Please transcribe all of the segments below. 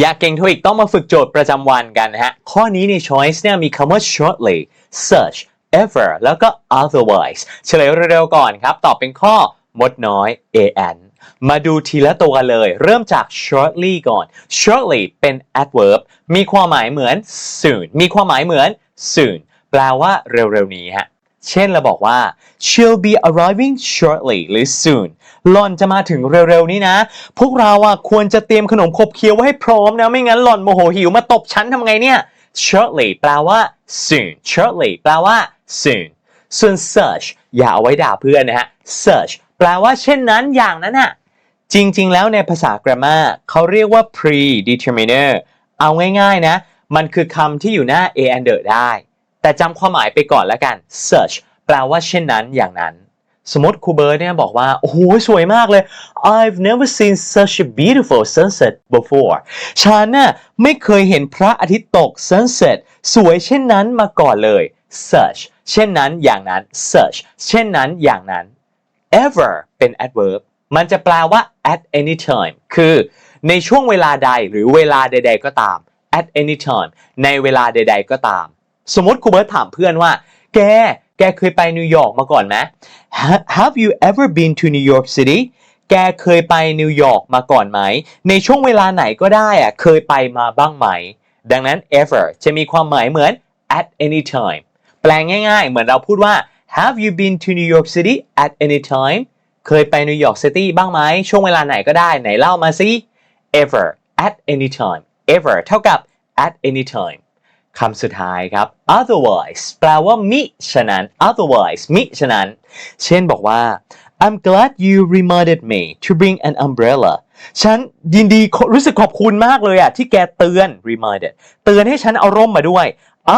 อยากเก่งโทอีกต้องมาฝึกโจทย์ประจำวันกันนะฮะ ข้อนี้ใน choice เนี่ยมีคำว่า shortly search ever แล้วก็ otherwise เฉลยเร็วๆก่อนครับ ตอบเป็นข้อมดน้อย an มาดูทีละตัวกันเลย เริ่มจาก shortly ก่อน shortly เป็น adverb มีความหมายเหมือน soon มีความหมายเหมือน soon แปลว่าเร็วๆนี้ฮะ เช่นเราบอกว่า she'll be arriving shortly หรือ soon หล่อนจะมาถึงเร็วๆนี้นะ พวกเราอะควรจะเตรียมขนมขบเคี้ยวไว้ให้พร้อมนะ ไม่งั้นหล่อนโมโหหิวมาตบฉันทำไงเนี่ย shortly แปลว่า soon shortly แปลว่า soon ส่วน search อย่าเอาไว้ด่าเพื่อนนะฮะ search แปลว่าเช่นนั้นอย่างนั้นอะจริงๆ แล้วในภาษา grammar เขาเรียกว่า predeterminer เอาง่ายๆนะ มันคือคำที่อยู่หน้า a and the ได้ แต่จำความหมายไปก่อนแล้วกัน search แปลว่าเช่นนั้นอย่างนั้น สมมติครูเบิร์ตเนี่ยบอกว่า โอ้โห สวยมากเลย I've never seen such a beautiful sunset before ฉันน่ะไม่เคยเห็นพระอาทิตย์ตก sunset สวยเช่นนั้นมาก่อนเลย search เช่นนั้นอย่างนั้น search เช่นนั้นอย่างนั้น ever เป็น adverb มันจะแปลว่า at any time คือในช่วงเวลาใดหรือเวลาใด ๆ ก็ตาม at any time ในเวลาใด ๆ ก็ตาม สมมติครูเบิร์ตถามเพื่อนว่า แก แกเคยไปนิวยอร์กมาก่อนไหม Have you ever been to New York City แกเคยไปนิวยอร์กมาก่อนไหม ในช่วงเวลาไหนก็ได้อะเคยไปมาบ้างไหม ดังนั้น ever จะมีความหมายเหมือน at any time แปลง่ายๆ เหมือนเราพูดว่า Have you been to New York City at any time เคยไปนิวยอร์กซิตี้บ้างไหม ช่วงเวลาไหนก็ได้ไหนเล่ามาสิ ever at any time ever เท่ากับ at any time คำสุดท้ายครับ otherwise แปลว่ามิฉะนั้น otherwise มิฉะนั้น เช่นบอกว่า I'm glad you reminded me to bring an umbrella ฉันยินดีรู้สึกขอบคุณมากเลยอะที่แกเตือน reminded เตือนให้ฉันเอาร่มมาด้วย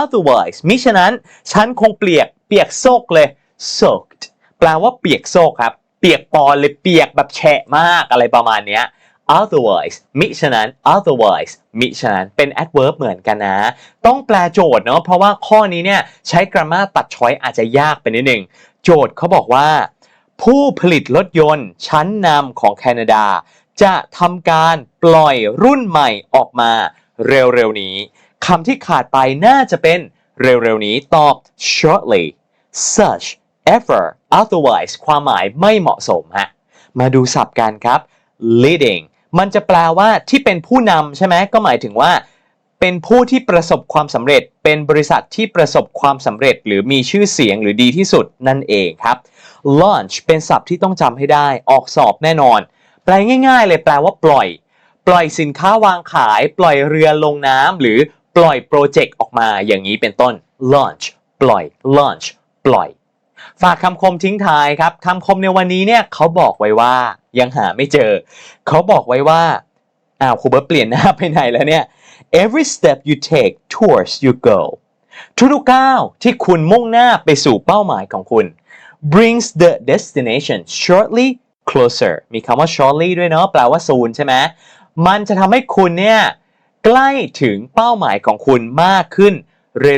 otherwise มิฉะนั้น ฉันคงเปียกเปียกโซกเลย soaked แปลว่าเปียกโซกครับ เปียกปอนเลยเปียกแบบแฉะมากอะไรประมาณเนี้ย otherwise มิฉะนั้น otherwise มิฉะนั้นเป็น adverb เหมือนกันนะ ต้องแปลโจทย์เนาะเพราะว่าข้อนี้เนี่ยใช้ grammar ตัดช้อยอาจจะยากไปนิดหนึ่ง โจทย์เขาบอกว่า ผู้ผลิตรถยนต์ชั้นนำของแคนาดา จะทำการปล่อยรุ่นใหม่ออกมาเร็วๆนี้คำที่ขาดไปน่าจะเป็นเร็วๆนี้ตอบ shortly such ever otherwise ความหมายไม่เหมาะสมฮะมาดูศัพท์กันครับ leading มันจะแปลว่าที่เป็นผู้นำใช่ไหมก็หมายถึงว่า เป็นผู้ที่ประสบความสำเร็จ เป็นบริษัทที่ประสบความสำเร็จ หรือมีชื่อเสียงหรือดีที่สุดนั่นเองครับ launch เป็นศัพท์ที่ต้องจำให้ได้ ออกสอบแน่นอน แปลง่าย ๆ เลยแปลว่าปล่อย ปล่อยสินค้าวางขาย ปล่อยเรือลงน้ำหรือปล่อยโปรเจกต์ออกมาอย่างนี้เป็นต้น launch ปล่อย launch ปล่อย ฝากคำคมทิ้งท้ายครับคำคมในวันนี้เนี่ยเขาบอกไว้ว่ายังหาไม่เจอ เขาบอกไว้ว่าอ้าวครูเบิร์ตเปลี่ยนหน้าไปไหนแล้วเนี่ย every step you take towards your goal ทุกๆก้าวที่คุณมุ่งหน้าไปสู่เป้าหมายของคุณ brings the destination shortly closer มีคำว่า shortly ด้วยเนาะแปลว่าซูนใช่ไหมมันจะทำให้คุณเนี่ยใกล้ถึงเป้าหมายของคุณมากขึ้น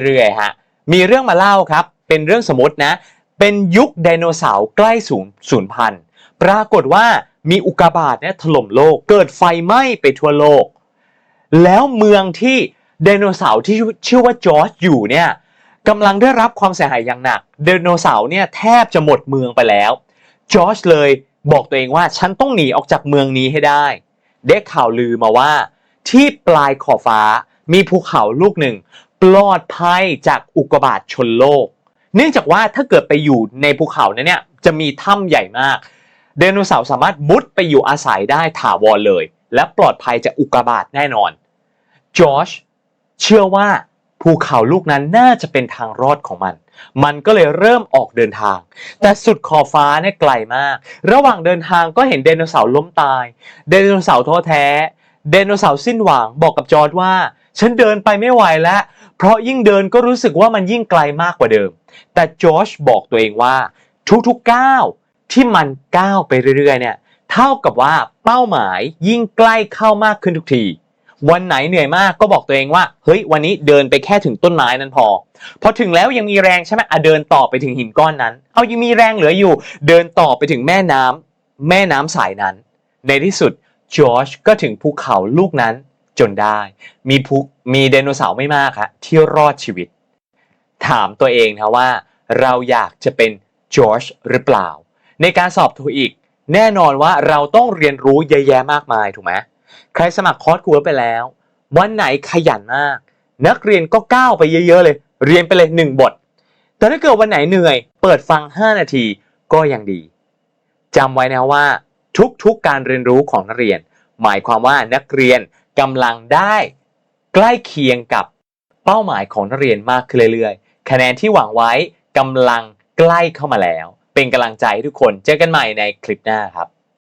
เรื่อยๆฮะมีเรื่องมาเล่าครับ เป็นเรื่องสมมตินะ เป็นยุคไดโนเสาร์ใกล้สูญสูญพันธุ์ปรากฏว่ามีอุกกาบาตเนี่ยถล่มโลกเกิดไฟไหม้ไปทั่วโลก แล้วเมืองที่ไดโนเสาร์ที่ชื่อว่าจอร์จอยู่เนี่ยกำลังได้รับความเสียหายอย่างหนักไดโนเสาร์เนี่ยแทบจะหมดเมืองไปแล้วจอร์จเลยบอกตัวเองว่าฉันต้องหนีออกจากเมืองนี้ให้ได้ ได้ข่าวลือมาว่า ที่ปลายขอบฟ้ามีภูเขาลูกหนึ่ง ปลอดภัยจากอุกกาบาตชนโลก เนื่องจากว่าถ้าเกิดไปอยู่ในภูเขาเนี่ยจะมีถ้ำใหญ่มาก ไดโนเสาร์สามารถมุดไปอยู่อาศัยได้ถาวรเลย และปลอดภัยจากอุกกาบาตแน่นอนจอร์จเชื่อว่าภูเขาลูกนั้นน่าจะเป็นทางรอดของมัน มันก็เลยเริ่มออกเดินทาง แต่สุดขอบฟ้าเนี่ยไกลมาก ระหว่างเดินทางก็เห็นไดโนเสาร์ล้มตาย ไดโนเสาร์ท้อแท้ ไดโนเสาร์สิ้นหวังบอกกับจอร์จว่า ฉันเดินไปไม่ไหวแล้ว เพราะยิ่งเดินก็รู้สึกว่ามันยิ่งไกลมากกว่าเดิม แต่จอร์จบอกตัวเองว่า ทุกๆก้าวที่มันก้าวไปเรื่อยๆเนี่ยเท่ากับว่าเป้าหมายยิ่งใกล้เข้ามากขึ้นทุกที วันไหนเหนื่อยมากก็บอกตัวเองว่า เฮ้ย วันนี้เดินไปแค่ถึงต้นไม้นั้นพอ พอถึงแล้วยังมีแรงใช่ไหมอะเดินต่อไปถึงหินก้อนนั้น เอายังมีแรงเหลืออยู่ เดินต่อไปถึงแม่น้ำแม่น้ำสายนั้น ในที่สุดจอร์จก็ถึงภูเขาลูกนั้น จนได้ มีพุมีไดโนเสาร์ไม่มากฮะที่รอดชีวิต ถามตัวเองนะว่า เราอยากจะเป็นจอร์จหรือเปล่า ในการสอบโทอีก แน่นอนว่าเราต้องเรียนรู้เยอะแยะมากมายถูกไหมใครสมัครคอร์สกูไปแล้ว วันไหนขยันมาก นักเรียนก็ก้าวไปเยอะๆเลย เรียนไปเลยหนึ่งบท แต่ถ้าเกิดวันไหนเหนื่อย เปิดฟัง 5 นาทีก็ยังดีจำไว้นะว่า ทุกๆการเรียนรู้ของนักเรียน หมายความว่านักเรียน กำลังได้ใกล้เคียงกับเป้าหมายของนักเรียนมากขึ้นเรื่อยๆ คะแนนที่หวังไว้กำลังใกล้เข้ามาแล้ว เป็นกำลังใจให้ทุกคนเจอกันใหม่ในคลิปหน้าครับ